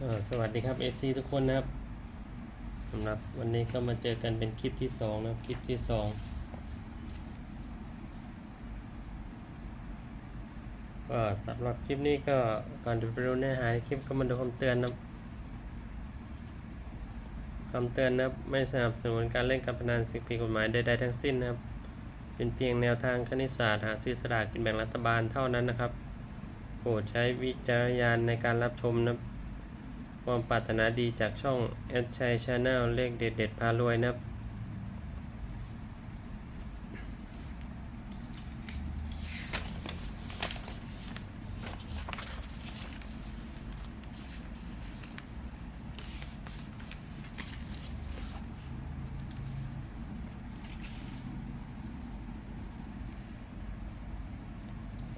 ก็สวัสดีครับ FC ทุกคนนะครับสำหรับวันนี้ก็มาเจอกันเป็นคลิปที่สองนะครับคลิปที่สองก็สำหรับคลิปนี้ก็ก่อนจะไปดูเนื้อหาในคลิปก็มาดูคำเตือนนะคำเตือนนะไม่สนับสนุนการเล่นการพนันสิ่งผิดกฎหมายใดๆทั้งสิ้นนะครับ เป็นเพียงแนวทางคณิตศาสตร์หาซื้อสลากกินแบ่งรัฐบาลเท่านั้นนะครับโปรดใช้วิจารณญาณในการรับชมนะครับ ความปรารถนาดีจากช่องแอดชัยชาแนลเลขเด็ดเด็ดพารวยนะครับ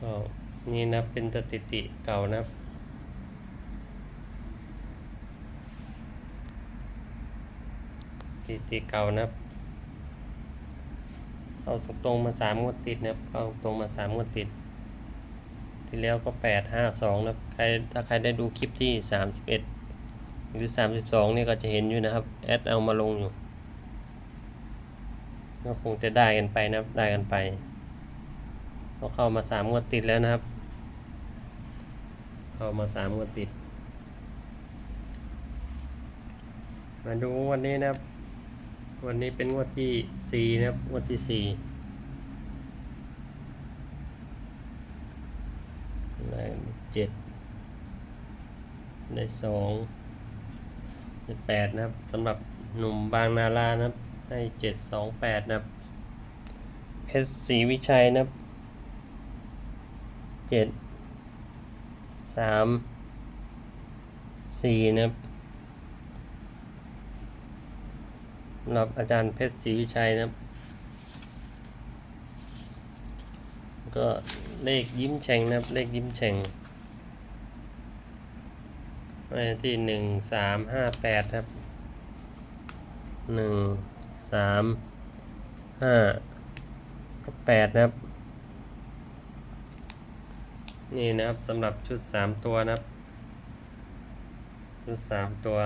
ก็นี่นะเป็นสถิติเก่านะครับ ถิติเก่านะครับเข้าตรงๆมาสามงวดติดนะครับเข้าตรงมาสามงวดติด ที่แล้วก็แปดห้าสองนะครับใครถ้าใครได้ดูคลิปที่สามสิบเอ็ดหรือสามสิบสองนี่ก็จะเห็นอยู่นะครับแอดเอามาลงอยู่ก็คงจะได้กันไปนะครับได้กันไปก็เข้ามาสามงวดติดแล้วนะครับ เข้ามาสามงวดติด มาดูวันนี้นะครับ วันนี้เป็นงวดที่สี่นะครับ งวดที่สี่ได้เจ็ดได้สองได้แปดนะครับสำหรับหนุ่มบางนารานะครับให้เจ็ดสองแปดนะครับ เพชรศรีวิชัยนะครับเจ็ดสามสี่นะครับ สำหรับอาจารย์เพชรศรีวิชัยนะครับ ก็เลขยิ้มแฉ่งนะครับ เลขยิ้มแฉ่งไว้ที่หนึ่งสามห้าแปดครับหนึ่งสามห้าก็แปดนะครับ นี่นะครับสำหรับชุดสามตัวนะครับ ชุดสามตัว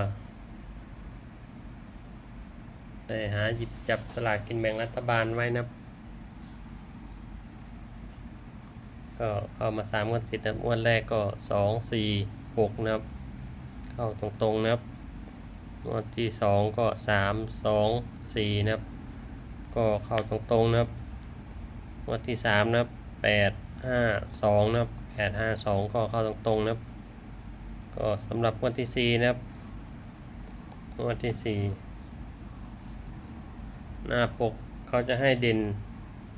ได้หาหยิบจับสลากกินแบ่งรัฐบาลไว้นะก็เข้ามาสามงวดติดนะครับงวดแรกก็สองสี่หกนะครับ เข้าตรงๆนะครับงวดที่สองก็สามสองสี่นะครับ ก็เข้าตรงๆนะครับงวดที่สามนะครับแปดห้าสองนะครับแปดห้าสองก็เข้าตรงๆนะครับ ก็สำหรับงวดที่สี่นะครับงวดที่สี่ หน้าปกเขาจะให้เด่น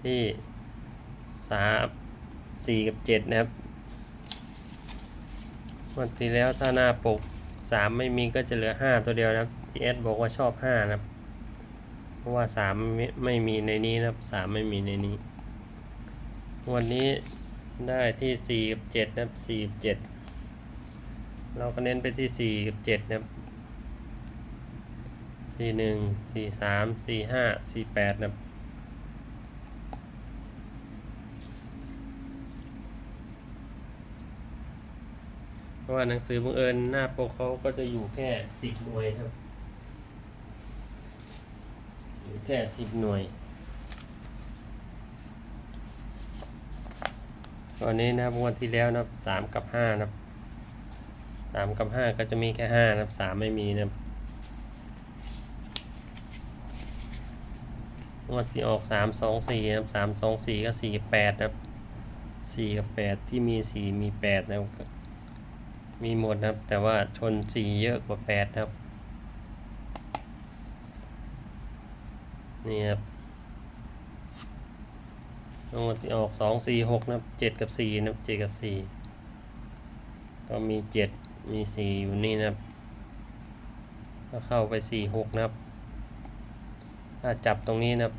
ที่สามสี่กับเจ็ดนะครับวันที่แล้วถ้าหน้าปกสามไม่มีก็จะเหลือห้าตัวเดียวนะครับที่แอดบอกว่าชอบห้านะครับ เพราะว่าสามไม่ไม่มีในนี้นะครับสามไม่มีในนี้ วันนี้ได้ที่สี่กับเจ็ดนะครับสี่กับเจ็ดเราก็เน้นไปที่สี่กับเจ็ดนะครับ สี่หนึ่งสี่สามสี่ห้าสี่แปดนะครับเพราะว่าหนังสือบังเอิญหน้าปกเขาก็จะอยู่แค่สิบหน่วยครับ อยู่แค่สิบหน่วย ตอนนี้นะครับวันที่แล้วนะสามกับห้านะครับสามกับห้าก็จะมีแค่ห้านะครับสามไม่มีนะครับ ง วดที่ออกสามสองสี่นะครับสามสองสี่ก็สี่แปดนะครับสี่กับแปดที่มีสี่มีแปดนะครับมีหมดนะครับ แต่ว่าชนสี่เยอะกว่าแปดนะครับนี่ครับงวดที่ออกสองสี่หกนะครับเจ็ดกับสี่นะครับเจ็ดกับสี่ก็มีเจ็ดมีสี่อยู่นี่นะครับ ก็เข้าไปสี่หกนะครับ ถ้าจับตรงนี้นะครับ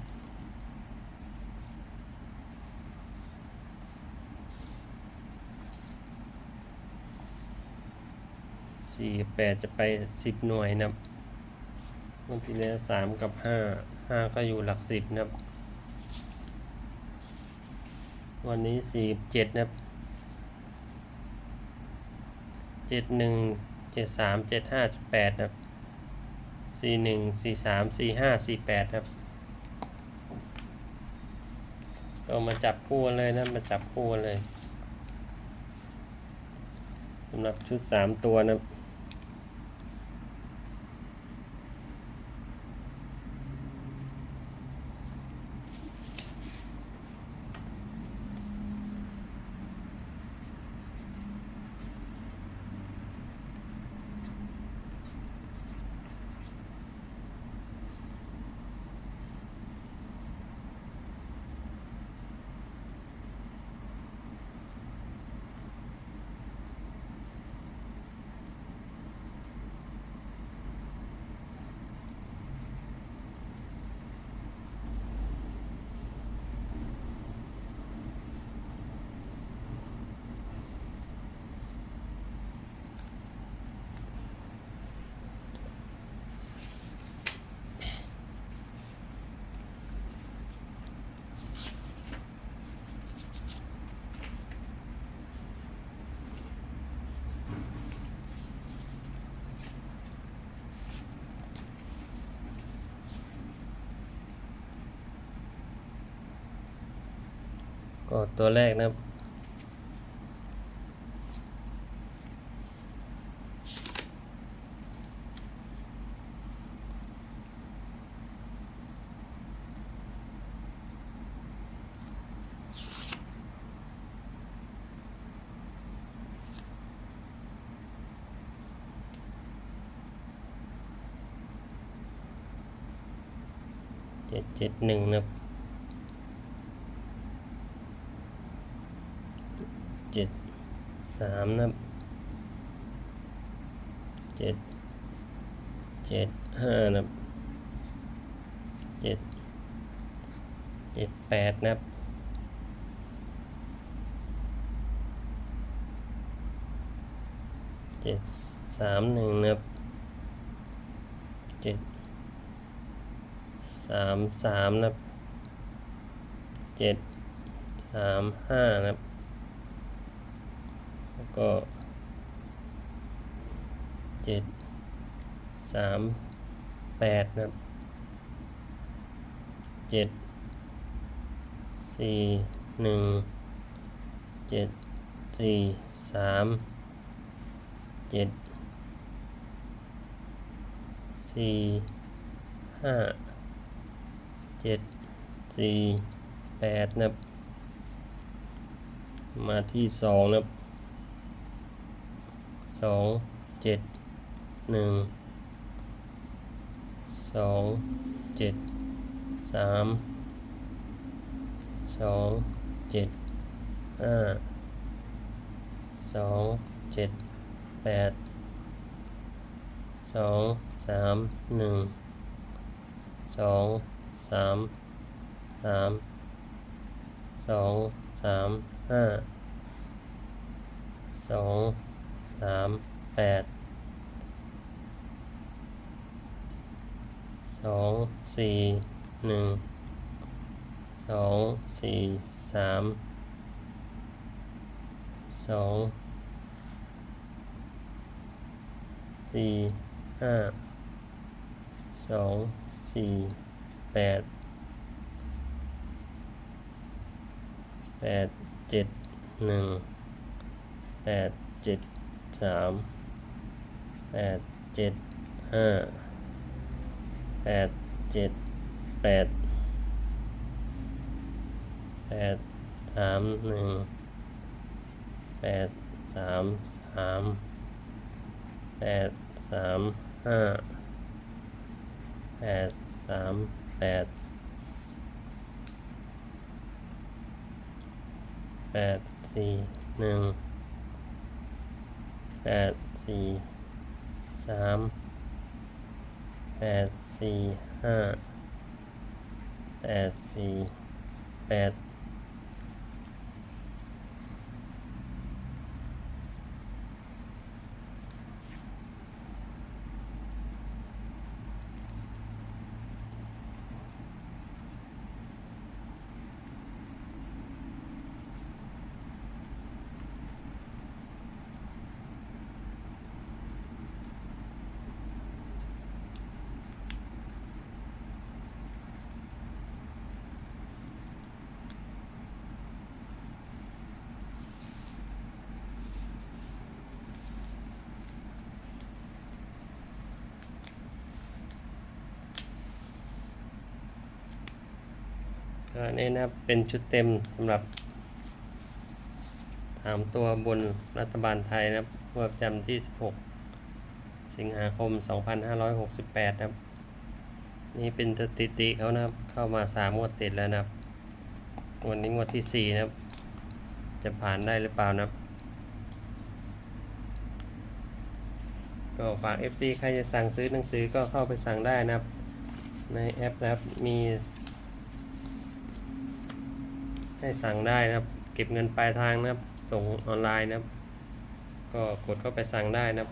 สี่แปดจะไปสิบหน่วยนะครับวันที่แล้วสามกับห้าห้าก็อยู่หลักสิบนะครับ วันนี้สี่เจ็ดนะครับเจ็ดหนึ่งเจ็ดสามเจ็ดห้าเจ็ดแปดครับสี่หนึ่งสี่สามสี่ห้าสี่แปดครับก็มาจับคู่เลยนะมาจับคู่เลยสำหรับชุดสามตัวนะ ก็ตัวแรกนะครับเจ็ดเจ็ดหนึ่งนะครับ เจ็ดสามนะครับเจ็ดเจ็ดห้านะครับเจ็ดเจ็ดแปดนะครับเจ็ดสามหนึ่งนะครับเจ็ดสามสามนะครับเจ็ดสามห้านะครับ ก็เจ็ดสามแปดนะครับเจ็ดสี่หนึ่งเจ็ดสี่สามเจ็ดสี่ห้าเจ็ดสี่แปดนะครับมาที่สองนะครับ สองเจ็ดหนึ่งสองเจ็ดสามสองเจ็ดห้าสองเจ็ดแปดสองสามหนึ่งสองสามสามสองสามห้าสอง สามแปดสองสี่หนึ่งสองสี่สามสองสี่ห้าสองสี่แปดแปดเจ็ดหนึ่งแปดเจ็ด สามแปดเจ็ดห้าแปดเจ็ดแปดแปดสามหนึ่งแปดสามสามแปดสามห้าแปดสามแปดแปดสี่หนึ่ง แปดสี่สามแปดสี่ห้าแปดสี่แปด ก็นี่นะครับเป็นชุดเต็มสำหรับถามตัวบนรัฐบาลไทยนะครับงวดประจำที่ 16 สิงหาคม 2568 นะครับ นี่เป็นสถิติเขานะครับ เข้ามา 3 งวดติดแล้วนะครับวันนี้งวดที่ 4 นะครับ จะผ่านได้หรือเปล่านะครับ ก็ฝาก FC ใครจะสั่งซื้อหนังสือก็เข้าไปสั่งได้นะครับ ในแอปนะครับมี ให้สั่งได้นะครับ เก็บเงินปลายทางนะครับ ส่งออนไลน์นะครับ ก็กดเข้าไปสั่งได้นะครับ